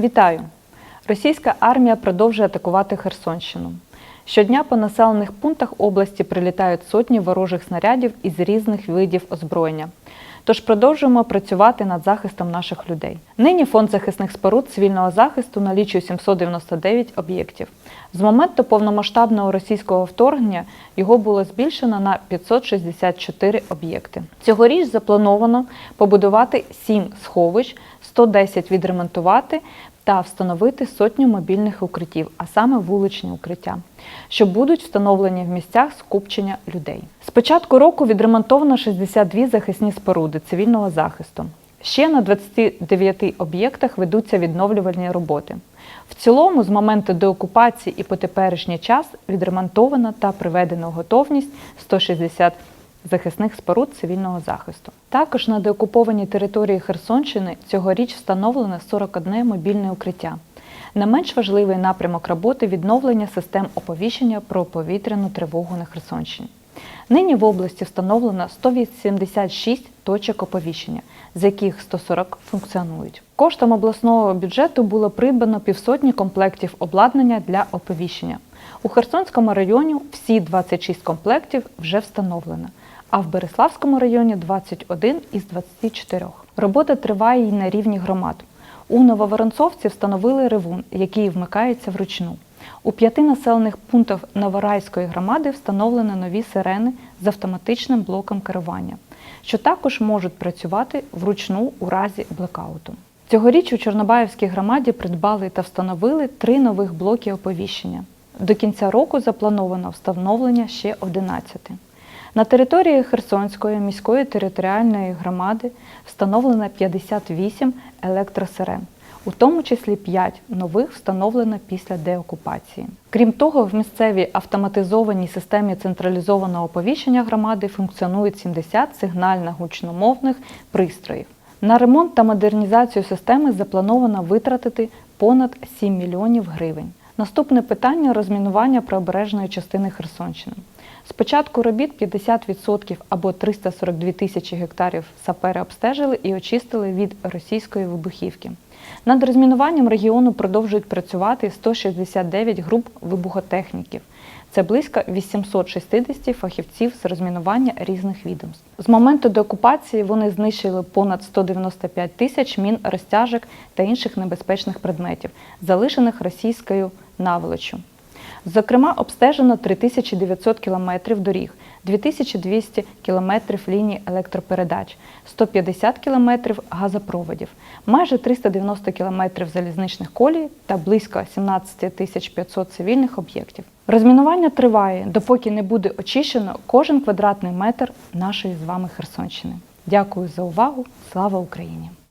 Вітаю! Російська армія продовжує атакувати Херсонщину. Щодня по населених пунктах області прилітають сотні ворожих снарядів із різних видів озброєння. Тож продовжуємо працювати над захистом наших людей. Нині фонд захисних споруд цивільного захисту налічує 799 об'єктів. З моменту повномасштабного російського вторгнення його було збільшено на 564 об'єкти. Цьогоріч заплановано побудувати 7 сховищ, 110 відремонтувати та встановити сотню мобільних укриттів, а саме вуличні укриття, що будуть встановлені в місцях скупчення людей. З початку року відремонтовано 62 захисні споруди цивільного захисту. Ще на 29 об'єктах ведуться відновлювальні роботи. В цілому, з моменту деокупації і по теперішній час відремонтовано та приведено готовність 160 захисних споруд цивільного захисту. Також на деокупованій території Херсонщини цьогоріч встановлено 41 мобільне укриття. Не менш важливий напрямок роботи відновлення систем оповіщення про повітряну тривогу на Херсонщині. Нині в області встановлено 186 точок оповіщення, з яких 140 функціонують. Коштом обласного бюджету було придбано півсотні комплектів обладнання для оповіщення. У Херсонському районі всі 26 комплектів вже встановлено, а в Береславському районі 21 із 24. Робота триває і на рівні громад. У Нововоронцовці встановили ревун, який вмикається вручну. У п'яти населених пунктах Новорайської громади встановлено нові сирени з автоматичним блоком керування, що також можуть працювати вручну у разі блекауту. Цьогоріч у Чорнобаївській громаді придбали та встановили три нових блоки оповіщення. До кінця року заплановано встановлення ще 11. На території Херсонської міської територіальної громади встановлено 58 електросирен, у тому числі 5 нових встановлено після деокупації. Крім того, в місцевій автоматизованій системі централізованого оповіщення громади функціонують 70 сигнально-гучномовних пристроїв. На ремонт та модернізацію системи заплановано витратити понад 7 мільйонів гривень. Наступне питання розмінування прибережної частини Херсонщини. З початку робіт 50% або 342 тисячі гектарів сапери обстежили і очистили від російської вибухівки. Над розмінуванням регіону продовжують працювати 169 груп вибухотехніків. Це близько 860 фахівців з розмінування різних відомств. З моменту деокупації вони знищили понад 195 тисяч мін розтяжок та інших небезпечних предметів, залишених російською наволочю. Зокрема, обстежено 3900 кілометрів доріг, 2200 кілометрів ліній електропередач, 150 кілометрів газопроводів, майже 390 кілометрів залізничних колій та близько 17 500 цивільних об'єктів. Розмінування триває, допоки не буде очищено кожен квадратний метр нашої з вами Херсонщини. Дякую за увагу! Слава Україні!